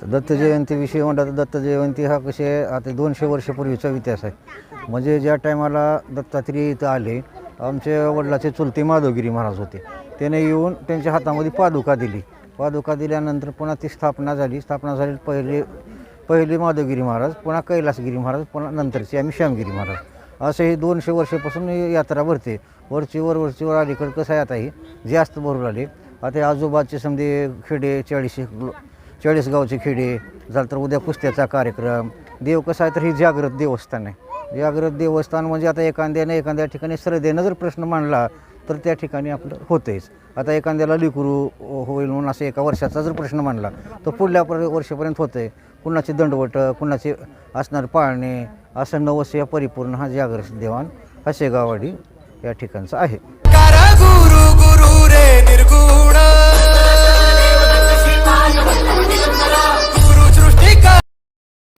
दत्तजयंतीविषयी दत्त जयंतीविषयी तर दत्त जयंती हा कसे आता दोनशे वर्षापूर्वीचा इतिहास आहे. म्हणजे ज्या टायमाला दत्तात्रेय इथं आले आमच्या वडिलाचे चुलते माधवगिरी महाराज होते. त्याने येऊन त्यांच्या हातामध्ये पादुका दिली. पादुका दिल्यानंतर पुन्हा ती स्थापना झाली. स्थापना झाली पहिले पहिले माधवगिरी महाराज पुन्हा कैलासगिरी महाराज पुन्हा नंतरचे आम्ही श्यामगिरी महाराज. असं हे दोनशे वर्षापासून यात्रा भरते. वरचीवर वरचीवर अलीकडं कसं आहे आता ही जास्त भरू लागले आता आजोबाचे समजे खेडे चाळीस चाळीस गावचे खेडे झालं तर उद्या कुस्त्याचा कार्यक्रम. देव कसा आहे तर ही जागृत देवस्थान आहे. जागृत देवस्थान म्हणजे आता एखाद्याने एखाद्या ठिकाणी श्रद्धेनं जर प्रश्न मांडला तर त्या ठिकाणी आपलं होतेच आता एखाद्याला लिकुरू होईल म्हणून असं एका वर्षाचा जर प्रश्न मांडला तर पुढल्या पर वर्षापर्यंत होतंय. कुणाचे दंडवट कुणाचे असणार पाळणे असं नवस या परिपूर्ण हा जागृत देवाण हसेगावाडी या ठिकाणचा आहे.